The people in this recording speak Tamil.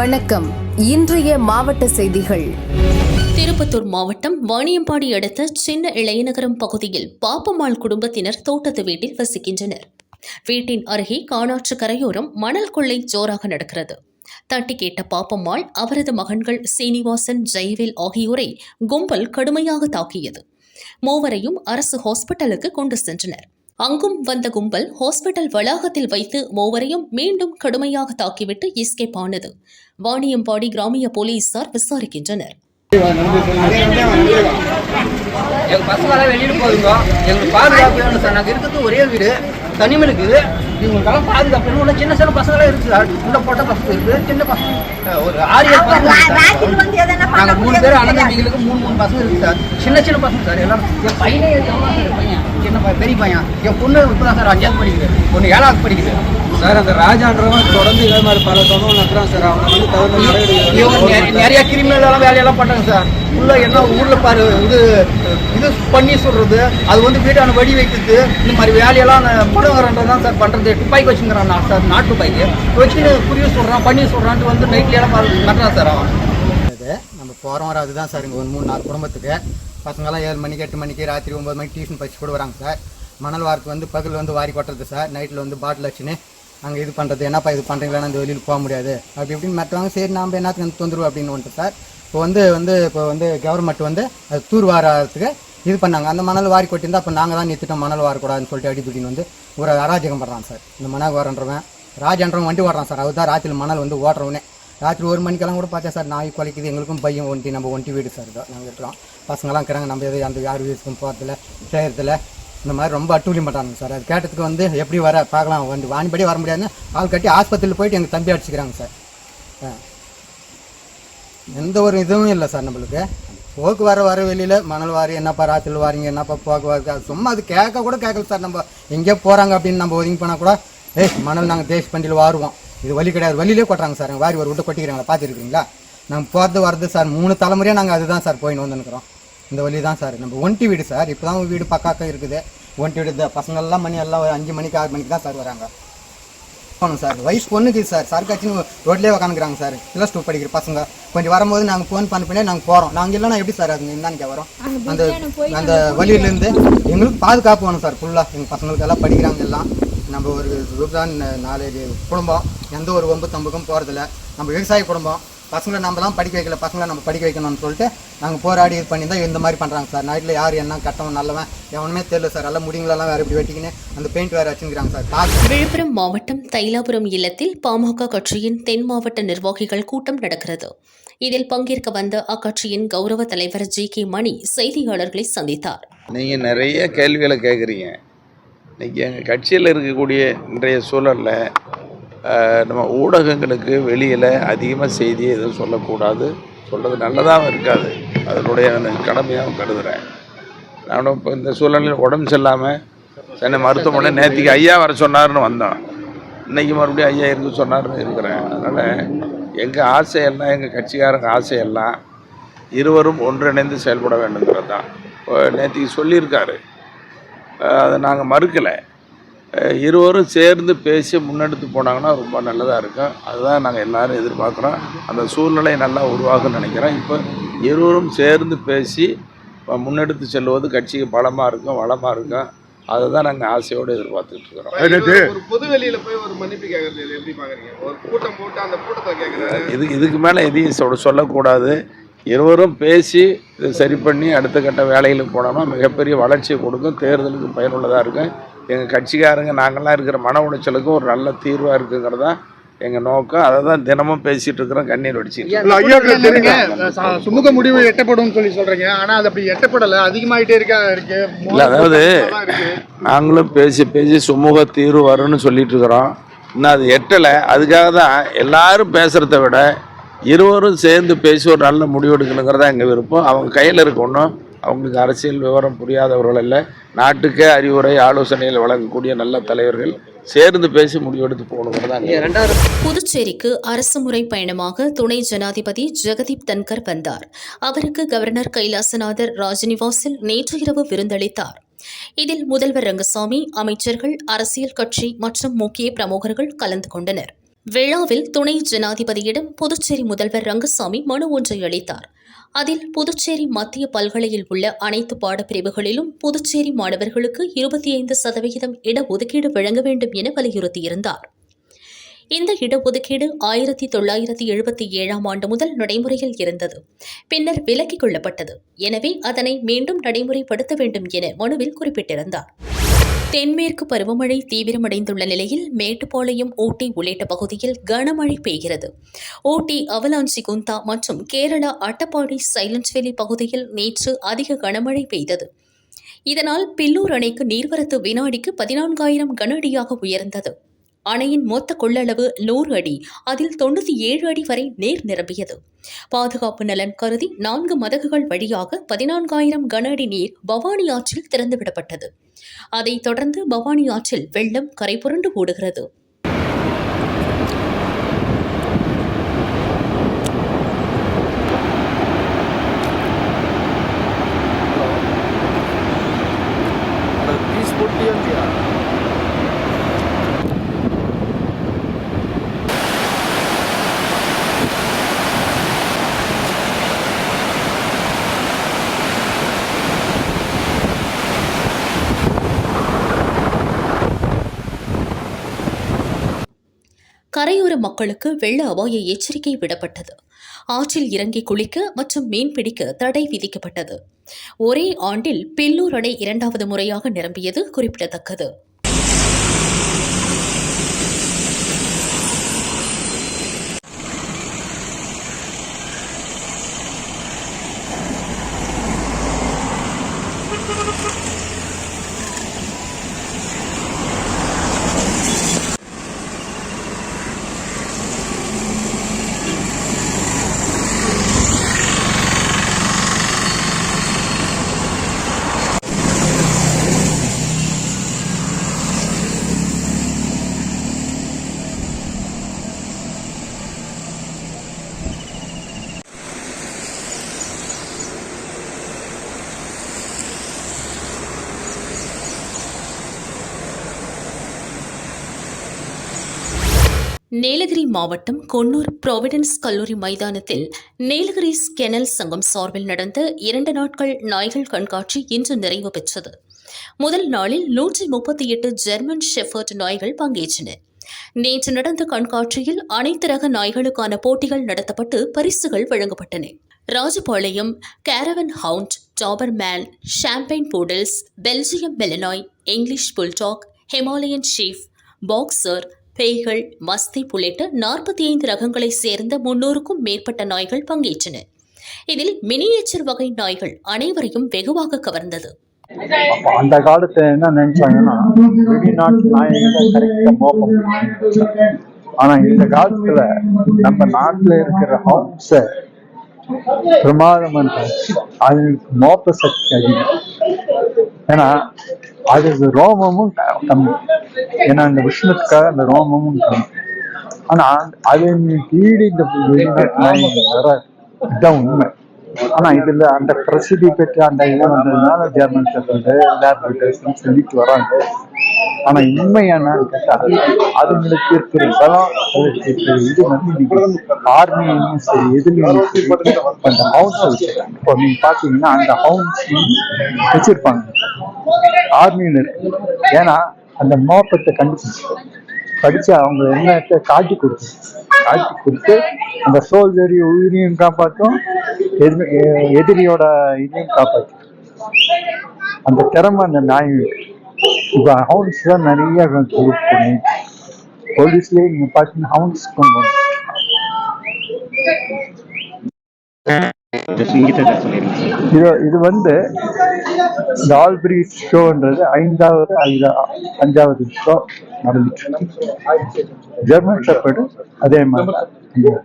வணக்கம். இன்றைய மாவட்ட செய்திகள். திருப்பத்தூர் மாவட்டம் வாணியம்பாடி அடுத்த சின்ன இளையநகரம் பகுதியில் பாப்பம்மாள் குடும்பத்தினர் தோட்டத்து வீட்டில் வசிக்கின்றனர். வீட்டின் அருகே காணாற்று கரையோரம் மணல் கொள்ளை ஜோராக நடக்கிறது. தட்டி கேட்ட பாப்பம்மாள் அவரது மகன்கள் சீனிவாசன் ஜெயவேல் ஆகியோரை கும்பல் கடுமையாக தாக்கியது. மூவரையும் அரசு ஹாஸ்பிட்டலுக்கு கொண்டு சென்றனர். அங்கும் வந்த கும்பல் ஹாஸ்பிட்டல் வளாகத்தில் வைத்து மூவரையும் மீண்டும் கடுமையாக தாக்கிவிட்டு எஸ்கேப் ஆனது. வாணியம்பாடி கிராமிய போலீசார் விசாரிக்கின்றனர். எங்கள் பசங்களாம் வெளியில் போதுங்க. எங்களுக்கு பாதுகாப்பு வேணும் சார். நாங்கள் இருக்கிறது ஒரே வீடு. தனிமை இருக்குது. இவங்களுக்கெல்லாம் பாதுகாப்பு வேணும் சின்ன சின்ன பசங்களாம் இருக்குது. உள்ள போட்ட பசங்க இருக்குது. சின்ன பசங்க ஒரு ஆறு ஏழு பசங்க இருக்குது நாங்கள் மூணு பேர் அண்ணன் தம்பிகளுக்கு மூணு மூணு பசங்க இருக்குது சார். சின்ன சின்ன பசங்க சார். எல்லாரும் என் பையனே பையன். சின்ன பையன் பெரிய பையன்? என் பொண்ணு இப்போ தான் சார் அஞ்சாவது படிக்குது. ஒன்று ஏழாவது படிக்குது. சார் அந்த ராஜான்றவன் தொடர்ந்து இதே மாதிரி பல சம்பவம் நடத்துறான் சார். அவனை வந்து தகுந்த இவங்க நிறைய கிரிமினல் வேலையெல்லாம் பண்றாங்க சார். உள்ள என்ன ஊர்ல பாரு இது இது பண்ணி சொல்றது அது வந்து வீட்டான வெடி வைக்கிறது இந்த மாதிரி வேலையெல்லாம் புலவரன்றது தான் சார் பண்றது. துப்பாக்கி வச்சுங்கிறான் நான் சார் நாட்டு துப்பாக்கி. வச்சுன்னு புரிய சொல்றான் பண்ணி சொல்றான்ட்டு வந்து நைட்ல எல்லாம் கட்டுறான் சார் அவன். நம்ம போகிறோம் வர அதுதான் சார் இங்கே ஒரு மூணு நாலு குடும்பத்துக்கு. பசங்களாம் ஏழு மணிக்கு எட்டு மணிக்கு ராத்திரி ஒம்பது மணிக்கு டியூஷன் படிச்சு கூட வராங்க சார். மணல் வாரத்துக்கு வந்து பகல் வந்து வாரி கொட்டுறது சார். நைட்டில் வந்து பாட்டில் வச்சுன்னு அங்கே இது பண்ணுறது என்னப்பா இது பண்ணுறீங்களா அந்த வெளியில் போக முடியாது. அப்படி இப்படின்னு மற்றவங்க சரி நாம் என்னத்துக்கு வந்து தொந்தரவு அப்படின்னு வந்துட்டு சார். இப்போ வந்து வந்து இப்போ வந்து கவர்மெண்ட் வந்து அது தூர் வாரத்துக்கு இது பண்ணாங்க. அந்த மணல் வாரி கொட்டியிருந்தா அப்போ நாங்கள் தான் நிறுத்திட்டோம் மணல் வாரக்கூடாதுன்னு சொல்லிட்டு அடிப்படின்னு வந்து ஒரு அராஜகம் பண்ணுறான் சார். இந்த மணல் வாரன்றவன் ராஜன்றவன் வண்டி ஓடுறான் சார். அவர் தான் மணல் வந்து ஓடுறவனே ராத்திரி ஒரு மணிக்கெல்லாம் கூட பார்த்தேன் சார். நாய் குலைக்குது எங்களுக்கும் பையன் ஒண்டி நம்ம ஒண்டி வீடு சார் தான் நாங்கள் இருக்கிறோம். பசங்களாம் இருக்கிறாங்க. நம்ம எது அந்த யார் வீட்டுக்கும் போகிறதில்ல செய்கிறதில்ல இந்த மாதிரி ரொம்ப அட்டூழியம் பண்ணுறாங்க சார். அது கேட்டதுக்கு வந்து எப்படி வர பார்க்கலாம். வந்து வாணிபடி வர முடியாதுன்னு ஆள் கட்டி ஆஸ்பத்திரியில் போயிட்டு எங்கள் தம்பி அடிச்சுக்கிறாங்க சார். ஆ. எந்த ஒரு இதுவும் இல்லை சார் நம்மளுக்கு. போக்கு வர வர வெளியில் மணல் வாரி என்னப்பா ராத்திரி வாரிங்க என்னப்பா போக்குவரத்து அது சும்மா அது கேட்க கூட கேட்கல சார். நம்ம எங்கேயோ போகிறாங்க அப்படின்னு நம்ம ஒதுங்கி போனால் கூட ஏய் மணல் நாங்கள் தேஷ் பண்டியில் வாருவோம். இது வழி கிடையாது. வழியிலே கொட்டுறாங்க சார். வாரி ஒரு விட்டு கொட்டிக்கிறாங்களா பார்த்துருக்கீங்களா நாங்கள் போகிறது வர்றது சார் மூணு தலைமுறையாக நாங்கள் அதுதான் சார் போயின்னு வந்துருக்கிறோம் இந்த வழி தான் சார். நம்ம ஒன்ட்டி வீடு சார். இப்போ தான் வீடு பக்காக்க இருக்குது. ஒன்ட்டி வீடு பசங்கள்லாம் மணி எல்லாம் ஒரு அஞ்சு மணிக்கு ஆறு மணிக்கு தான் சார் வராங்க. போகணும் சார். வயசு பொண்ணுக்கு சார். சர்க்காச்சுன்னு ரோட்லேயே உக்காந்துக்கிறாங்க சார். ப்ளஸ் டூ படிக்கிற பசங்க. கொஞ்சம் வரும்போது நாங்கள் ஃபோன் பண்ண பின்னே நாங்கள் போகிறோம் நாங்கள் இல்லைன்னா எப்படி சார் அது இந்தானிக்க வரோம் அந்த அந்த வழியிலேருந்து எங்களுக்கு பாதுகாப்பு வேணும் சார். ஃபுல்லாக எங்கள் பசங்களுக்கு எல்லாம் படிக்கிறாங்க எல்லாம். நம்ம ஒரு ரூபாய் நாலு குடும்பம். எந்த ஒரு ஒம்பு தம்புக்கும் போகிறதில்ல நம்ம விவசாய குடும்பம். பசங்களை நம்ம தான் படிக்க வைக்கல பசங்களை நம்ம படிக்க வைக்கணும்னு சொல்லிட்டு நாங்கள் போராடி இது பண்ணி தான் இந்த மாதிரி பண்ணுறாங்க சார். நைட்டில் யார் என்ன கட்டவன் நல்லவன் எவனுமே தெரியல சார். எல்லாம் முடிங்களெல்லாம் வேறு இப்படி வெட்டிக்கின்னு அந்த பெயிண்ட் வேறு வச்சுக்கிறாங்க சார். விழுப்புரம் மாவட்டம் தைலாபுரம் இல்லத்தில் பாமக கட்சியின் தென் மாவட்ட நிர்வாகிகள் கூட்டம் நடக்கிறது. இதில் பங்கேற்க வந்த அக்கட்சியின் கௌரவ தலைவர் ஜி கே மணி செய்தியாளர்களை சந்தித்தார். நீங்கள் நிறைய கேள்விகளை கேட்குறீங்க இன்றைக்கி எங்கள் கட்சியில் இருக்கக்கூடிய இன்றைய சூழலில் நம்ம ஊடகங்களுக்கு வெளியில் அதிகமாக செய்தியை எதுவும் சொல்லக்கூடாது. சொல்கிறது நல்லதாகவும் இருக்காது. அதனுடைய கடமையாகவும் கருதுகிறேன் நானும் இப்போ இந்த சூழலில் உடம்பு சரியில்லாமல் சென்னை மருத்துவமனை நேற்றுக்கு ஐயா வர சொன்னார்னு வந்தோம். இன்றைக்கி மறுபடியும் ஐயா இருந்து சொன்னார்னு இருக்கிறேன். அதனால் எங்கள் ஆசையெல்லாம் எங்கள் கட்சிக்காரங்க ஆசையெல்லாம் இருவரும் ஒன்றிணைந்து செயல்பட வேண்டுங்கிறது தான் இப்போ நேற்றுக்கு சொல்லியிருக்காரு. அதை நாங்கள் மறுக்கலை. இருவரும் சேர்ந்து பேசி முன்னெடுத்து போனாங்கன்னா ரொம்ப நல்லதாக இருக்கும். அதுதான் நாங்கள் எல்லாரும் எதிர்பார்க்குறோம். அந்த சூழ்நிலை நல்லா உருவாகும்னு நினைக்கிறோம் இப்போ இருவரும் சேர்ந்து பேசி முன்னெடுத்து செல்வது கட்சிக்கு பலமாக இருக்கும் வளமாக இருக்கும். அதை தான் நாங்கள் ஆசையோடு எதிர்பார்த்துட்டு இருக்கிறோம். ஒரு பொது வெளியில போய் ஒரு மன்னிப்பு கேட்கறது இது எப்படி பாக்குறீங்க? ஒரு கூட்டம் போட்டு அந்த கூட்டத்தை கேட்கறாரு இது இதுக்கு மேலே எதையும் சொல்ல சொல்லக்கூடாது. இருவரும் பேசி இதை சரி பண்ணி அடுத்த கட்ட வேலைகளுக்கு போனோம்னா மிகப்பெரிய வளர்ச்சியை கொடுக்கும். தேர்தலுக்கு பயனுள்ளதாக இருக்கும். எங்கள் கட்சிக்காரங்க நாங்கள்லாம் இருக்கிற மன உளைச்சலுக்கும் ஒரு நல்ல தீர்வாக இருக்குங்கிறது தான் எங்கள் நோக்கம். அதை தான் தினமும் பேசிகிட்டு இருக்கிறோம். கண்ணீர் வடிச்சிட்டு இல்ல ஐயாக்கள் தெரியுங்க. ச- சுமூக முடிவு எட்டப்படும் சொல்லி சொல்றீங்க. ஆனா அது அப்படி எட்டப்படல. அதிகமாயிட்டே இருக்கா இருக்கு. இல்ல, அதாவது. நாங்களும் பேசி பேசி சுமூக தீர்வு வரும்னு சொல்லிட்டு இருக்கிறோம். இன்னும் அது எட்டலை. அதுக்காக தான் எல்லாரும் பேசுகிறத விட இருவரும் சேர்ந்து பேசி ஒரு நல்ல முடிவு எடுக்கணுங்கிறதா எங்கள் விருப்பம். அவங்க கையில் இருக்கணும் அவங்களுக்கு அரசியல் விவரம் புரியாதவர்கள் இல்லை நாட்டுக்கே அறிவுரை ஆலோசனைகள் வழங்கக்கூடிய நல்ல தலைவர்கள் சேர்ந்து பேசி முடிவெடுத்து போகணுங்கிறதா புதுச்சேரிக்கு ரெண்டாவது புதுச்சேரிக்கு பயணமாக துணை ஜனாதிபதி ஜெகதீப் தன்கர் வந்தார். அவருக்கு கவர்னர் கைலாசநாதர் ராஜ்நிவாசில் நேற்று இரவு விருந்தளித்தார். இதில் முதல்வர் ரங்கசாமி அமைச்சர்கள் அரசியல் கட்சி மற்றும் முக்கிய பிரமுகர்கள் கலந்து கொண்டனர். விழாவில் துணை ஜனாதிபதியிடம் புதுச்சேரி முதல்வர் ரங்கசாமி மனு ஒன்றை அளித்தார். அதில் புதுச்சேரி மத்திய பல்கலையில் உள்ள அனைத்து பாடப்பிரிவுகளிலும் புதுச்சேரி மாணவர்களுக்கு இருபத்தி ஐந்து சதவிகிதம் இடஒதுக்கீடு வழங்க வேண்டும் என வலியுறுத்தியிருந்தார். இந்த இடஒதுக்கீடு ஆயிரத்தி தொள்ளாயிரத்தி எழுபத்தி ஏழாம் ஆண்டு முதல் நடைமுறையில் இருந்தது. பின்னர் விலக்கிக் கொள்ளப்பட்டது. எனவே அதனை மீண்டும் நடைமுறைப்படுத்த வேண்டும் என மனுவில் குறிப்பிட்டிருந்தார். தென்மேற்கு பருவமழை தீவிரமடைந்துள்ள நிலையில் மேட்டுப்பாளையம் ஊட்டி உள்ளிட்ட பகுதியில் கனமழை பெய்கிறது. ஊட்டி அவலாஞ்சி குந்தா மற்றும் கேரளா அட்டப்பாடி சைலன்ஸ்வேலி பகுதியில் நேற்று அதிக கனமழை பெய்தது. இதனால் பில்லூர் அணைக்கு நீர்வரத்து வினாடிக்கு பதினான்காயிரம் கன அடியாக உயர்ந்தது. அணையின் மொத்த கொள்ளளவு நூறு அடி அதில் தொண்ணூற்றி ஏழு அடி வரை நீர் நிரம்பியது. பாதுகாப்பு நலன் கருதி நான்கு மதகுகள் வழியாக பதினான்காயிரம் கன அடி நீர் பவானி ஆற்றில் திறந்துவிடப்பட்டது. அதைத் தொடர்ந்து பவானி ஆற்றில் வெள்ளம் கரை புரண்டு ஓடுகிறது. கரையோர மக்களுக்கு வெள்ள அபாய எச்சரிக்கை விடப்பட்டது. ஆற்றில் இறங்கி குளிக்க மற்றும் மீன்பிடிக்க தடை விதிக்கப்பட்டது. ஒரே ஆண்டில் பில்லூர் அணை இரண்டாவது முறையாக நிரம்பியது குறிப்பிடத்தக்கது. நீலகிரி மாவட்டம் கொன்னூர் ப்ராவிடன்ஸ் கல்லூரி மைதானத்தில் நீலகிரிஸ் கெனல் சங்கம் சார்பில் நடந்த இரண்டு நாட்கள் நாய்கள் கண்காட்சி இன்று நிறைவு பெற்றது. முதல் நாளில் நூற்றி முப்பத்தி எட்டு ஜெர்மன் ஷெஃபர்ட் நாய்கள் பங்கேற்றன. நேற்று நடந்த கண்காட்சியில் அனைத்து ரக நாய்களுக்கான போட்டிகள் நடத்தப்பட்டு பரிசுகள் வழங்கப்பட்டன. Rajapalayam caravan hound Dobermann champagne poodles Belgium malinois English bulldog Himalayan chief boxer பேய்கள் மஸ்தி உள்ளிட்ட நாற்பத்தி ஐந்து ரகங்களைச் சேர்ந்த முன்னூறுக்கும் மேற்பட்ட நாய்கள் பங்கேற்றன. இதில் மினியேச்சர் வகை நாய்கள் அனைவரையும் வெகுவாக கவர்ந்தது. அந்த காலத்துல என்ன நினைச்சாங்கன்னா ஆனா இந்த காலத்துல நம்ம நாட்டுல இருக்கிற ஹவுஸ பிரமாதம் அதுக்கு மோப்ப சக்தி அதிகம். ஏன்னா அது ரோமமும் கம்மி ஏன்னா அந்த விஷ்ணுக்காக அந்த ரோமமும் ஆனா அது கீழே இந்த வெளிநாட்டு வராது இதுதான் உண்மை. ஆனா இதுல அந்த பிரசித்தி பெற்ற அந்த இது வந்ததுனால ஜெர்மன் சொல்றது லேப்ரேட்டர்ஸ் சொல்லிட்டு வராங்க. ஆனா உண்மை கேட்டா அதுங்களுக்கு இருக்கிற பலம் அதுக்கு இது வந்து இன்னைக்கு ஆர்மியும் சரி எதுலையும் சரி அந்த ஹவுன்ஸ் வச்சிருக்காங்க இப்போ நீங்க பாத்தீங்கன்னா அந்த ஹவுன்ஸ் வச்சிருப்பாங்க. ஆர்மியில் இருக்கு. ஏன்னா அந்த மோப்பத்தை கண்டுபிடிச்சு. படிச்சு அவங்க என்னத்தை காட்டி கொடுத்து காட்டி கொடுத்து அந்த சோல்ஜரி உயிரையும் காப்பாற்றும் எதிரி எதிரியோட இதையும் காப்பாற்றும். அந்த திறமை அந்த நாய் இப்போ ஹவுன்ஸ் தான் நிறைய குரூப் பண்ணி போலீஸ்லேயே நீங்க பார்த்தீங்கன்னா ஹவுன்ஸ் கொண்டு இது இது வந்து இந்த ஷோன்றது ஐந்தாவது ஐதா அஞ்சாவது ஷோ நடந்துட்டு ஜெர்மன் ஷெப்பர்டு அதே மாதிரி